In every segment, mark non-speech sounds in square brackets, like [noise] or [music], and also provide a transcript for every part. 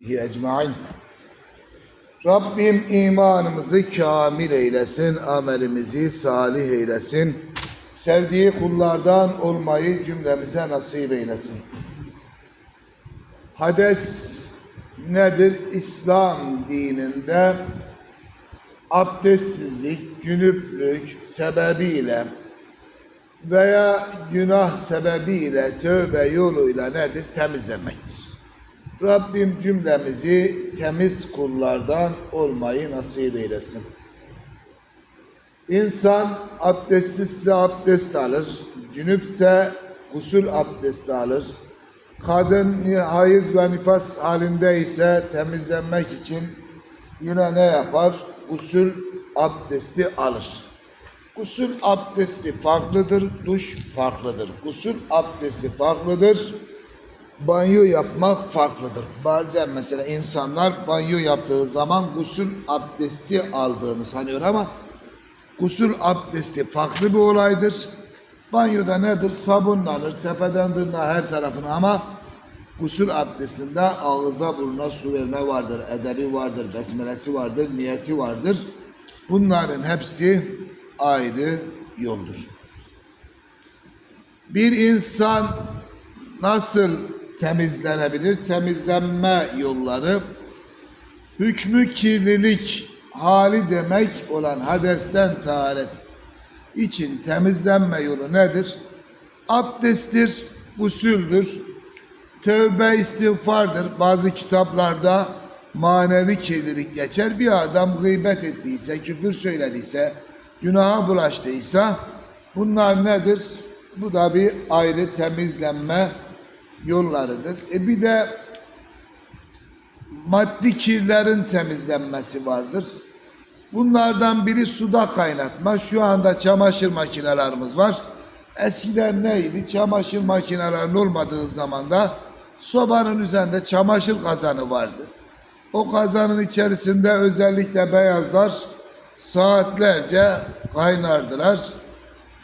ecmain. Rabbim imanımızı kamil eylesin, amelimizi salih eylesin. Sevdiği kullardan olmayı cümlemize nasip eylesin. Hades nedir? İslam dininde abdestsizlik, cünüplük sebebiyle veya günah sebebiyle tövbe yoluyla nedir? Temizlemektir. Rabbim cümlemizi temiz kullardan olmayı nasip eylesin. İnsan abdestsizse abdest alır, cünüpse gusül abdesti alır. Kadın hayız ve nifas halinde ise temizlenmek için yine ne yapar? Gusül abdesti alır. Gusül abdesti farklıdır, duş farklıdır. Gusül abdesti farklıdır, banyo yapmak farklıdır. Bazen mesela insanlar banyo yaptığı zaman gusül abdesti aldığını sanıyor ama gusül abdesti farklı bir olaydır. Banyoda nedir? Sabunlanır, tepeden tırnağa her tarafına ama gusül abdestinde ağıza burnuna su verme vardır, edebi vardır, besmelesi vardır, niyeti vardır. Bunların hepsi ayrı yoldur. Bir insan nasıl temizlenebilir? Temizlenme yolları hükmü kirlilik hali demek olan hadesten taharet için temizlenme yolu nedir? Abdesttir, gusüldür, tövbe istiğfardır. Bazı kitaplarda manevi kirlilik geçer. Bir adam gıybet ettiyse, küfür söylediyse, günaha bulaştıysa bunlar nedir? Bu da bir ayrı temizlenme yollarıdır. E bir de maddi kirlerin temizlenmesi vardır. Bunlardan biri suda kaynatma. Şu anda çamaşır makinelerimiz var. Eskiden neydi? Çamaşır makinelerinin olmadığı zaman da sobanın üzerinde çamaşır kazanı vardı. O kazanın içerisinde özellikle beyazlar saatlerce kaynardılar.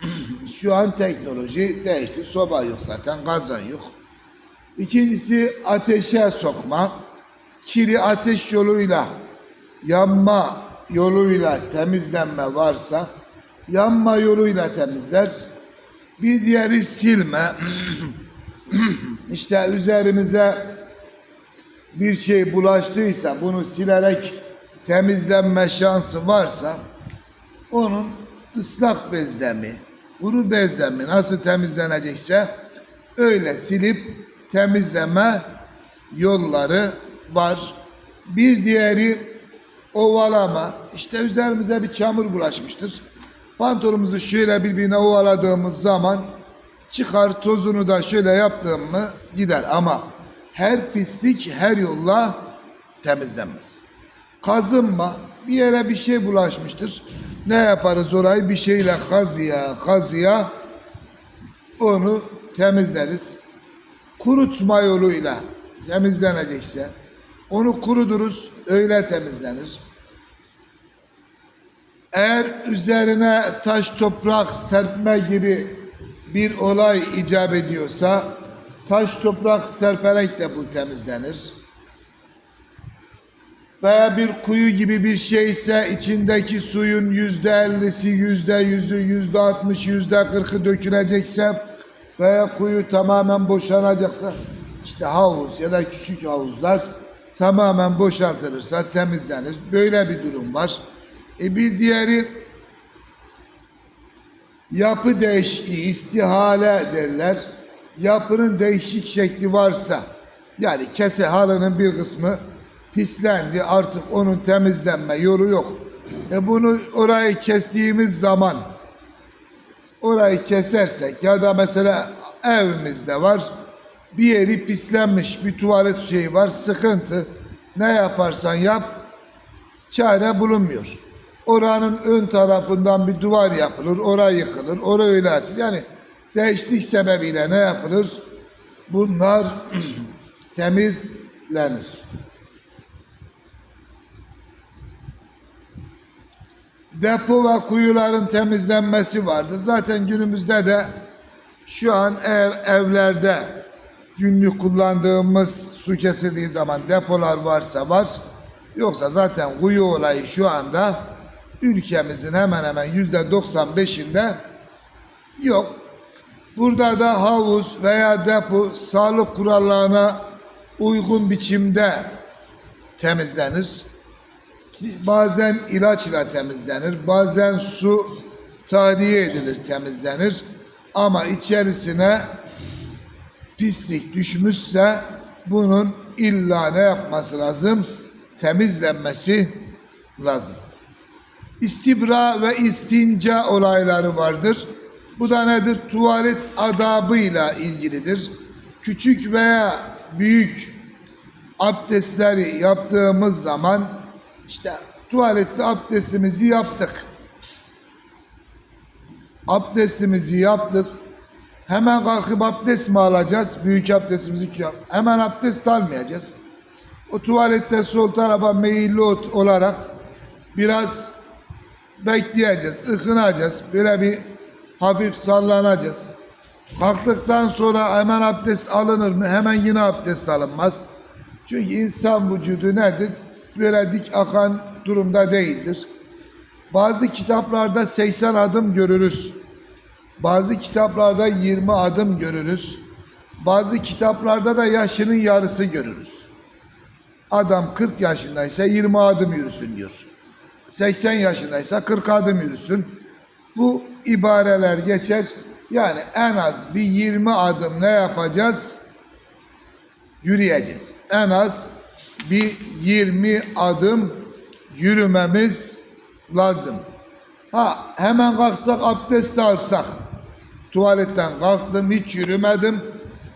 [clears throat] Şu an teknoloji değişti. Soba yok zaten, kazan yok. İkincisi ateşe sokma. Kiri ateş yoluyla, yanma yoluyla temizlenme varsa yanma yoluyla temizler. Bir diğeri silme. [clears throat] işte üzerimize bir şey bulaştıysa bunu silerek temizlenme şansı varsa onun ıslak bezle mi, kuru bezle nasıl temizlenecekse öyle silip temizleme yolları var. Bir diğeri ovalama. İşte üzerimize bir çamur bulaşmıştır. Pantolonumuzu şöyle birbirine ovaladığımız zaman çıkar tozunu da şöyle yaptığım mı gider ama her pislik her yolla temizlenmez. Kazınma bir yere bir şey bulaşmıştır. Ne yaparız orayı bir şeyle kazıya kazıya onu temizleriz. Kurutma yoluyla temizlenecekse onu kuruduruz öyle temizlenir. Eğer üzerine taş toprak serpme gibi bir olay icap ediyorsa taş toprak serperek de bu temizlenir. Veya bir kuyu gibi bir şeyse içindeki suyun yüzde ellisi, yüzde yüzü, yüzde altmış, yüzde kırkı dökülecekse veya kuyu tamamen boşanacaksa işte havuz ya da küçük havuzlar tamamen boşaltılırsa temizlenir. Böyle bir durum var. E bir diğeri yapı değişikliği, istihale derler. Yapının değişik şekli varsa yani kese halının bir kısmı pislendi artık onun temizlenme yolu yok. E bunu orayı kestiğimiz zaman orayı kesersek ya da mesela evimizde var bir yeri pislenmiş bir tuvalet şeyi var sıkıntı ne yaparsan yap çare bulunmuyor. Oranın ön tarafından bir duvar yapılır, oraya yıkılır, oraya öyle açılır. Yani değişiklik sebebiyle ne yapılır? Bunlar [clears throat] temizlenir. Depo ve kuyuların temizlenmesi vardır. Zaten günümüzde de şu an eğer evlerde günlük kullandığımız su kesildiği zaman depolar varsa var. Yoksa zaten kuyu olayı şu anda ülkemizin hemen hemen yüzde 95'inde yok. Burada da havuz veya depo sağlık kurallarına uygun biçimde temizlenir. Bazen ilaç ile temizlenir, bazen su tahliye edilir, temizlenir. Ama içerisine pislik düşmüşse bunun illa ne yapması lazım? Temizlenmesi lazım. İstibra ve istinca olayları vardır. Bu da nedir? Tuvalet adabıyla ilgilidir. Küçük veya büyük abdestleri yaptığımız zaman işte tuvalette abdestimizi yaptık. Abdestimizi yaptık. Hemen kalkıp abdest mi alacağız? Büyük abdestimizi küçük yap- Hemen abdest almayacağız. O tuvalette sol tarafa meyilli olarak biraz bekleyeceğiz, ıkınacağız. Böyle bir hafif sallanacağız. Kalktıktan sonra hemen abdest alınır mı? Hemen yine abdest alınmaz. Çünkü insan vücudu nedir? Böyle dik akan durumda değildir. Bazı kitaplarda 80 adım görürüz. Bazı kitaplarda 20 adım görürüz. Bazı kitaplarda da yaşının yarısı görürüz. Adam 40 yaşındaysa 20 adım yürüsün diyor. 80 yaşındaysa 40 adım yürüsün. Bu ibareler geçer. Yani en az bir 20 adım ne yapacağız? Yürüyeceğiz. En az bir 20 adım yürümemiz lazım. Ha hemen kalksak abdest alsak. Tuvaletten kalktım hiç yürümedim.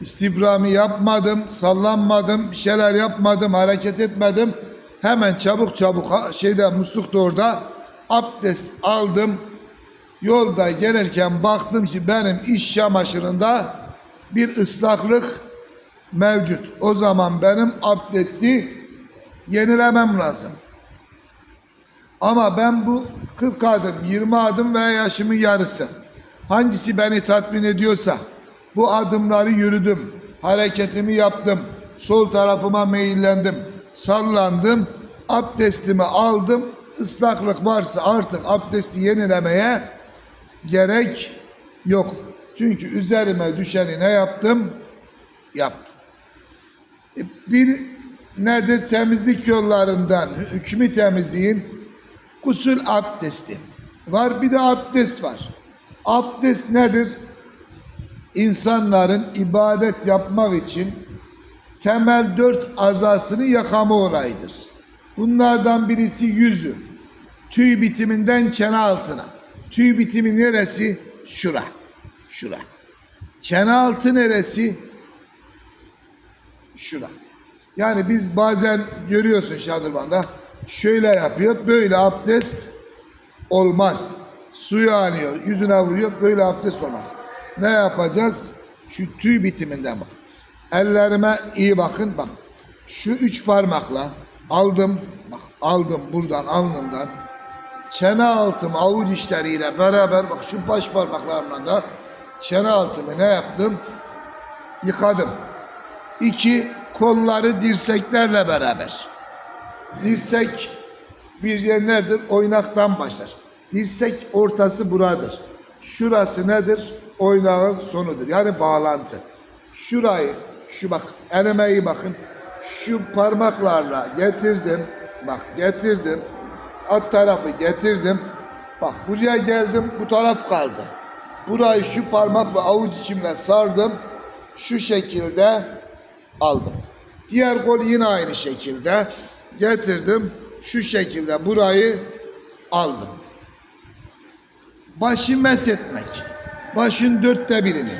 İstibramı yapmadım, sallanmadım, bir şeyler yapmadım, hareket etmedim. Hemen çabuk çabuk şeyde muslukta orada abdest aldım. Yolda gelirken baktım ki benim iş çamaşırında bir ıslaklık mevcut. O zaman benim abdesti yenilemem lazım. Ama ben bu 40 adım, 20 adım veya yaşımın yarısı hangisi beni tatmin ediyorsa bu adımları yürüdüm, hareketimi yaptım, sol tarafıma meyillendim, sallandım, abdestimi aldım, ıslaklık varsa artık abdesti yenilemeye gerek yok. Çünkü üzerime düşeni ne yaptım? Yaptım. Bir nedir temizlik yollarından hükmü temizliğin gusül abdesti var bir de abdest var. Abdest nedir? İnsanların ibadet yapmak için temel dört azasını yakama olayıdır. Bunlardan birisi yüzü. Tüy bitiminden çene altına. Tüy bitimi neresi? Şura. Şura. Çene altı neresi? Şura. Yani biz bazen görüyorsun şadırvanda şöyle yapıyor böyle abdest olmaz. Suyu alıyor yüzüne vuruyor böyle abdest olmaz. Ne yapacağız? Şu tüy bitiminden bak. Ellerime iyi bakın bak. Şu üç parmakla aldım bak aldım buradan alnımdan çene altım avuç içleriyle beraber bak şu baş parmaklarımla da çene altımı ne yaptım? Yıkadım. İki, kolları dirseklerle beraber. Dirsek bir yer nedir? Oynaktan başlar. Dirsek ortası buradır. Şurası nedir? Oynağın sonudur. Yani bağlantı. Şurayı, şu bak, elime iyi bakın. Şu parmaklarla getirdim. Bak getirdim. Alt tarafı getirdim. Bak buraya geldim, bu taraf kaldı. Burayı şu parmak ve avuç içimle sardım. Şu şekilde aldım. Diğer kol yine aynı şekilde getirdim. Şu şekilde burayı aldım. Başı meshetmek. Başın dörtte birini.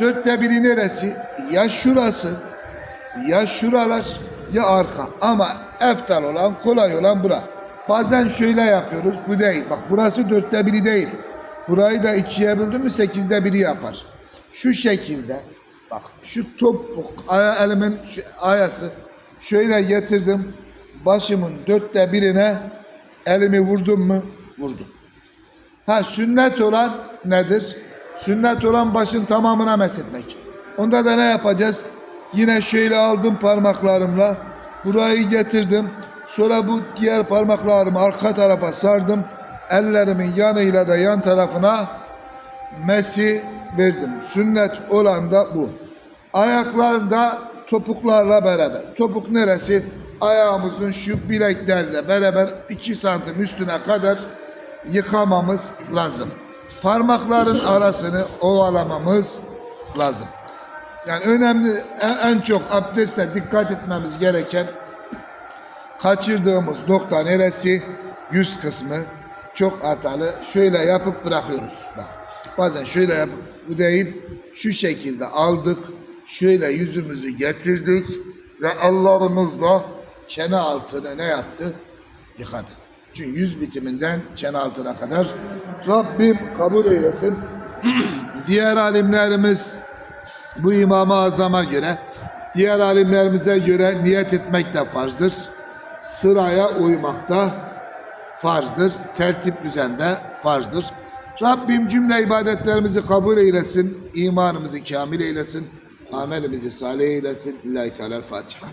Dörtte biri neresi? Ya şurası, ya şuralar, ya arka. Ama eftal olan, kolay olan bura. Bazen şöyle yapıyoruz, bu değil. Bak burası dörtte biri değil. Burayı da ikiye böldün mü sekizde biri yapar. Şu şekilde, bak şu topuk, aya, elimin şu ayası şöyle getirdim. Başımın dörtte birine elimi vurdum mu? Vurdum. Ha sünnet olan nedir? Sünnet olan başın tamamına meshetmek. Onda da ne yapacağız? Yine şöyle aldım parmaklarımla. Burayı getirdim. Sonra bu diğer parmaklarımı arka tarafa sardım. Ellerimin yanıyla da yan tarafına mesi verdim. Sünnet olan da bu. Ayaklarında topuklarla beraber. Topuk neresi? Ayağımızın şu bileklerle beraber 2 santim üstüne kadar yıkamamız lazım. Parmakların arasını ovalamamız lazım. Yani önemli en, çok abdestte dikkat etmemiz gereken kaçırdığımız nokta neresi? Yüz kısmı çok hatalı. Şöyle yapıp bırakıyoruz. Bak. Bazen şöyle yapıp bu değil şu şekilde aldık. Şöyle yüzümüzü getirdik ve ellerimizle çene altını ne yaptı? Yıkadı. Çünkü yüz bitiminden çene altına kadar Rabbim kabul eylesin. [clears throat] Diğer alimlerimiz bu İmam-ı Azam'a göre, diğer alimlerimize göre niyet etmek de farzdır. Sıraya uymak da farzdır. Tertip düzende farzdır. Rabbim cümle ibadetlerimizi kabul eylesin. imanımızı kamil eylesin. Amelimizi salih eylesin. Lillahi Teala Fatiha.